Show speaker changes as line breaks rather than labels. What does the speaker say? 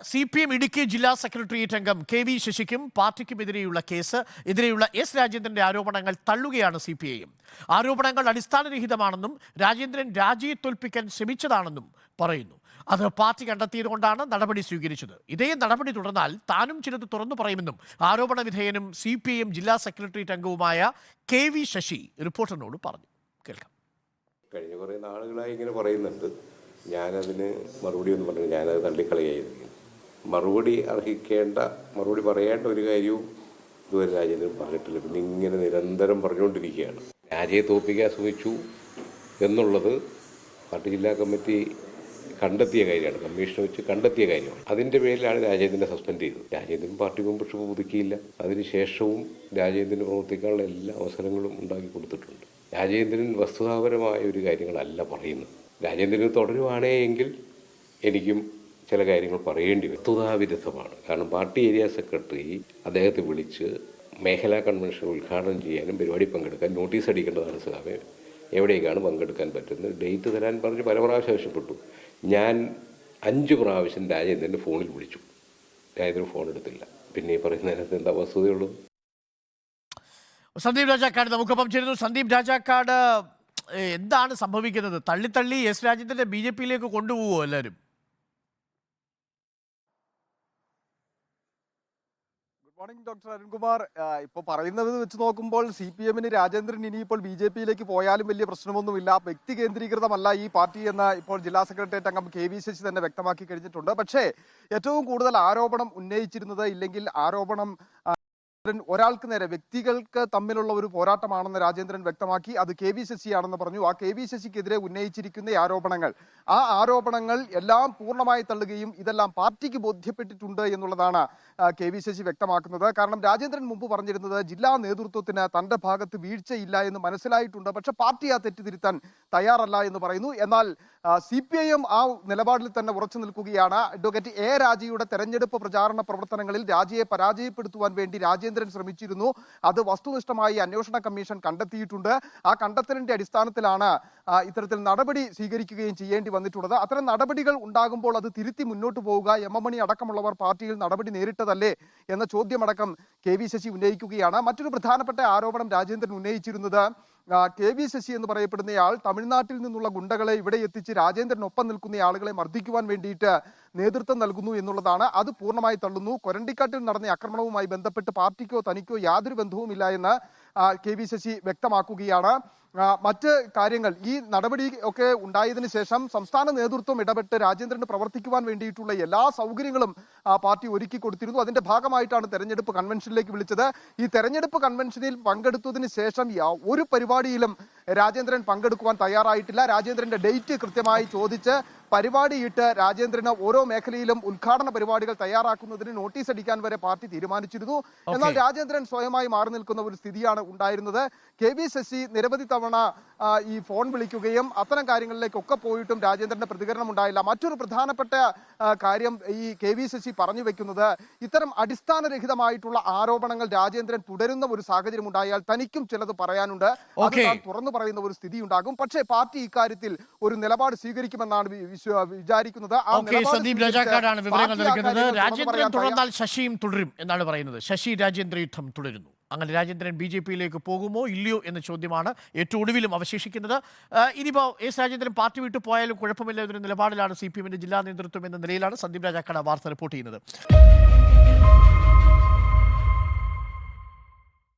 C P M Idukki ജില്ലാ secretariat അംഗം K V ശശിക്കും പാർട്ടിക്കുമെതിരെയുള്ള കേസ് എതിരെയുള്ള എസ് രാജേന്ദ്രന്റെ ആരോപണങ്ങൾ തള്ളുകയാണ് സി പി ആരോപണങ്ങൾ അടിസ്ഥാനരഹിതമാണെന്നും രാജേന്ദ്രൻ രാജിയെ തോൽപ്പിക്കാൻ ശ്രമിച്ചതാണെന്നും പറയുന്നു. അത് പാർട്ടി കണ്ടെത്തിയതുകൊണ്ടാണ് നടപടി സ്വീകരിച്ചത്. ഇതേ നടപടി തുടർന്നാൽ താനും ചിലത് തുറന്നു പറയുമെന്നും ആരോപണ വിധേയനും സി പി ഐ എം ജില്ലാ സെക്രട്ടേറിയറ്റ് അംഗവുമായ കെ വി ശശി റിപ്പോർട്ടറിനോട് പറഞ്ഞു. കേൾക്കാം.
കഴിഞ്ഞ കുറേ നാളുകളായി ഇങ്ങനെ പറയുന്നുണ്ട്. ഞാനതിന് മറുപടി ഒന്നും പറഞ്ഞു ഞാനത് തള്ളിക്കളയായിരുന്നു മറുപടി അർഹിക്കേണ്ട മറുപടി പറയേണ്ട ഒരു കാര്യവും ഇതുവരെ രാജേന്ദ്രൻ പറഞ്ഞിട്ടില്ല. പിന്നെ ഇങ്ങനെ നിരന്തരം പറഞ്ഞുകൊണ്ടിരിക്കുകയാണ്. രാജയെ തോപ്പിക്കാൻ ശ്രമിച്ചു എന്നുള്ളത് പാർട്ടി ജില്ലാ കമ്മിറ്റി കണ്ടെത്തിയ കാര്യമാണ്. കമ്മീഷൻ വെച്ച് കണ്ടെത്തിയ കാര്യമാണ്. അതിന്റെ പേരിലാണ് രാജേന്ദ്രനെ സസ്പെൻഡ് ചെയ്തത്. രാജേന്ദ്രൻ പാർട്ടി മെമ്പർഷിപ്പ് പുതുക്കിയില്ല. അതിനുശേഷവും രാജേന്ദ്രന് പ്രവർത്തിക്കാനുള്ള എല്ലാ അവസരങ്ങളും ഉണ്ടാക്കി കൊടുത്തിട്ടുണ്ട്. രാജേന്ദ്രൻ വസ്തുതാപരമായ ഒരു കാര്യങ്ങളല്ല പറയുന്നത്. രാജേന്ദ്രൻ തുടരുവാണേ എങ്കിൽ എനിക്കും ചില കാര്യങ്ങൾ പറയേണ്ടി വരും. വസ്തുതാവിരുദ്ധമാണ് കാരണം പാർട്ടി ഏരിയ സെക്രട്ടറി അദ്ദേഹത്തെ വിളിച്ച് മേഖലാ കൺവെൻഷൻ ഉദ്ഘാടനം ചെയ്യാനും പരിപാടി പങ്കെടുക്കാൻ നോട്ടീസ് അടിക്കേണ്ടതാണ് സ്വാമി എവിടേക്കാണ് പങ്കെടുക്കാൻ പറ്റുന്നത്? ഡേറ്റ് തരാൻ പറഞ്ഞ് പല പ്രാവശ്യം ആവശ്യപ്പെട്ടു. ഞാൻ അഞ്ച് പ്രാവശ്യം രാജേന്ദ്രന്റെ ഫോണിൽ വിളിച്ചു. രാജേന്ദ്രൻ ഫോൺ എടുത്തില്ല. പിന്നെ ഈ പറയുന്നതിനകത്ത് എന്താ വസ്തുതയുള്ളൂ?
സന്ദീപ് രാജാക്കാട് നമുക്കൊപ്പം ചേരുന്നു. സന്ദീപ് രാജാക്കാട് എന്താണ് സംഭവിക്കുന്നത്? തള്ളി തള്ളി എസ് രാജേന്ദ്രനെ ബി ജെ പിയിലേക്ക് കൊണ്ടുപോകുമോ എല്ലാവരും?
Morning doctor Arunkumar. ഇപ്പോൾ പറയുന്നത് വെച്ച് നോക്കുമ്പോൾ സി പി എമ്മിന് രാജേന്ദ്രൻ ഇനിയിപ്പോൾ ബി ജെ പിയിലേക്ക് പോയാലും വലിയ പ്രശ്നമൊന്നുമില്ല. വ്യക്തി കേന്ദ്രീകൃതമല്ല ഈ പാർട്ടി എന്ന് ഇപ്പോൾ ജില്ലാ സെക്രട്ടേറിയറ്റ് അംഗം കെ വി ശശി തന്നെ വ്യക്തമാക്കി കഴിഞ്ഞിട്ടുണ്ട്. പക്ഷേ ഏറ്റവും കൂടുതൽ ആരോപണം ഉന്നയിച്ചിരുന്നത് ഇല്ലെങ്കിൽ ആരോപണം രാജേന്ദ്രൻ ഒരാൾക്ക് നേരെ വ്യക്തികൾക്ക് തമ്മിലുള്ള ഒരു പോരാട്ടമാണെന്ന് രാജേന്ദ്രൻ വ്യക്തമാക്കി. അത് കെ വി ശശിയാണെന്ന് പറഞ്ഞു. ആ കെ വി ശശിക്കെതിരെ ഉന്നയിച്ചിരിക്കുന്ന ആരോപണങ്ങൾ ആ ആരോപണങ്ങൾ എല്ലാം പൂർണമായി തള്ളുകയും ഇതെല്ലാം പാർട്ടിക്ക് ബോധ്യപ്പെട്ടിട്ടുണ്ട് എന്നുള്ളതാണ് കെ വി ശശി വ്യക്തമാക്കുന്നത്. കാരണം രാജേന്ദ്രൻ മുമ്പ് പറഞ്ഞിരുന്നത് ജില്ലാ നേതൃത്വത്തിന് തന്റെ ഭാഗത്ത് വീഴ്ചയില്ല എന്ന് മനസ്സിലായിട്ടുണ്ട്. പക്ഷെ പാർട്ടി ആ തെറ്റിതിരുത്താൻ തയ്യാറല്ല എന്ന് പറയുന്നു. എന്നാൽ സി പി ഐ എം ആ നിലപാടിൽ തന്നെ ഉറച്ചു നിൽക്കുകയാണ്. അഡ്വക്കേറ്റ് എ രാജയുടെ തെരഞ്ഞെടുപ്പ് പ്രചാരണ പ്രവർത്തനങ്ങളിൽ രാജിയെ പരാജയപ്പെടുത്തുവാൻ വേണ്ടി രാജേന്ദ്രൻ ശ്രമിച്ചിരുന്നു. അത് വസ്തുനിഷ്ഠമായി അന്വേഷണ കമ്മീഷൻ കണ്ടെത്തിയിട്ടുണ്ട്. ആ കണ്ടെത്തലിന്റെ അടിസ്ഥാനത്തിലാണ് ഇത്തരത്തിൽ നടപടി സ്വീകരിക്കുകയും ചെയ്യേണ്ടി വന്നിട്ടുള്ളത്. അത്തരം നടപടികൾ ഉണ്ടാകുമ്പോൾ അത് തിരുത്തി മുന്നോട്ട് പോവുക എം എം മണി അടക്കമുള്ളവർ പാർട്ടിയിൽ നടപടി നേരിട്ടതല്ലേ എന്ന ചോദ്യമടക്കം കെ വി ശശി ഉന്നയിക്കുകയാണ്. മറ്റൊരു പ്രധാനപ്പെട്ട ആരോപണം രാജേന്ദ്രൻ ഉന്നയിച്ചിരുന്നത് കെ വി ശശി എന്ന് പറയപ്പെടുന്നയാൾ തമിഴ്നാട്ടിൽ നിന്നുള്ള ഗുണ്ടകളെ ഇവിടെ എത്തിച്ച് രാജേന്ദ്രനൊപ്പം നിൽക്കുന്ന ആളുകളെ മർദ്ദിക്കുവാൻ വേണ്ടിയിട്ട് നേതൃത്വം നൽകുന്നു എന്നുള്ളതാണ്. അത് പൂർണമായി തള്ളുന്നു. കൊരണ്ടിക്കാട്ടിൽ നടന്ന ആക്രമണവുമായി ബന്ധപ്പെട്ട് പാർട്ടിക്കോ തനിക്കോ യാതൊരു ബന്ധവുമില്ല എന്ന് കെ വി ശശി വ്യക്തമാക്കുകയാണ്. മറ്റ് കാര്യങ്ങൾ ഈ നടപടി ഒക്കെ ഉണ്ടായതിന് ശേഷം സംസ്ഥാന നേതൃത്വം ഇടപെട്ട് രാജേന്ദ്രന് പ്രവർത്തിക്കുവാൻ വേണ്ടിയിട്ടുള്ള എല്ലാ സൗകര്യങ്ങളും പാർട്ടി ഒരുക്കി കൊടുത്തിരുന്നു. അതിന്റെ ഭാഗമായിട്ടാണ് തെരഞ്ഞെടുപ്പ് കൺവെൻഷനിലേക്ക് വിളിച്ചത്. ഈ തെരഞ്ഞെടുപ്പ് കൺവെൻഷനിൽ പങ്കെടുത്തതിന് ശേഷം ഒരു പരിപാടിയിലും രാജേന്ദ്രൻ പങ്കെടുക്കുവാൻ തയ്യാറായിട്ടില്ല. രാജേന്ദ്രന്റെ ഡേറ്റ് കൃത്യമായി ചോദിച്ച് പരിപാടിയിട്ട് രാജേന്ദ്രന് ഓരോ മേഖലയിലും ഉദ്ഘാടന പരിപാടികൾ തയ്യാറാക്കുന്നതിന് നോട്ടീസ് അടിക്കാൻ വരെ പാർട്ടി തീരുമാനിച്ചിരുന്നു. എന്നാൽ രാജേന്ദ്രൻ സ്വയമായി മാറി നിൽക്കുന്ന ഒരു സ്ഥിതിയാണ് ഉണ്ടായിരുന്നത്. കെ വി ശശി നിരവധി തവണ ഈ ഫോൺ വിളിക്കുകയും അത്തരം കാര്യങ്ങളിലേക്കൊക്കെ പോയിട്ടും രാജേന്ദ്രന്റെ പ്രതികരണം ഉണ്ടായില്ല. മറ്റൊരു പ്രധാനപ്പെട്ട കാര്യം ഈ കെ വി ശശി പറഞ്ഞു വെക്കുന്നത് ഇത്തരം അടിസ്ഥാനരഹിതമായിട്ടുള്ള ആരോപണങ്ങൾ രാജേന്ദ്രൻ തുടരുന്ന ഒരു സാഹചര്യം ഉണ്ടായാൽ തനിക്കും ചിലത് പറയാനുണ്ട്. അത് താൻ തുറന്നു പറയുന്ന ഒരു സ്ഥിതി ഉണ്ടാകും പക്ഷേ പാർട്ടി ഇക്കാര്യത്തിൽ ഒരു നിലപാട് സ്വീകരിക്കുമെന്നാണ് വിചാരിക്കുന്നത്.
സന്ദീപ് രാജാക്കാടാണ് വിവരങ്ങൾ നൽകുന്നത്. രാജേന്ദ്രൻ തുടർന്നാൽ ശശിയും തുടരും എന്നാണ് പറയുന്നത്. ശശി രാജേന്ദ്ര യുദ്ധം തുടരുന്നു. അങ്ങനെ രാജേന്ദ്രൻ ബി ജെ പിയിലേക്ക് പോകുമോ ഇല്ലയോ എന്ന ചോദ്യമാണ് ഏറ്റവും ഒടുവിലും അവശേഷിക്കുന്നത്. ഇനിയിപ്പോൾ എസ് രാജേന്ദ്രൻ പാർട്ടി വിട്ടു പോയാലും കുഴപ്പമില്ല എന്നൊരു നിലപാടിലാണ് സി പി എമ്മിന്റെ ജില്ലാ നേതൃത്വം എന്ന നിലയിലാണ് സന്ദീപ് രാജാക്കാട് വാർത്ത റിപ്പോർട്ട് ചെയ്യുന്നത്.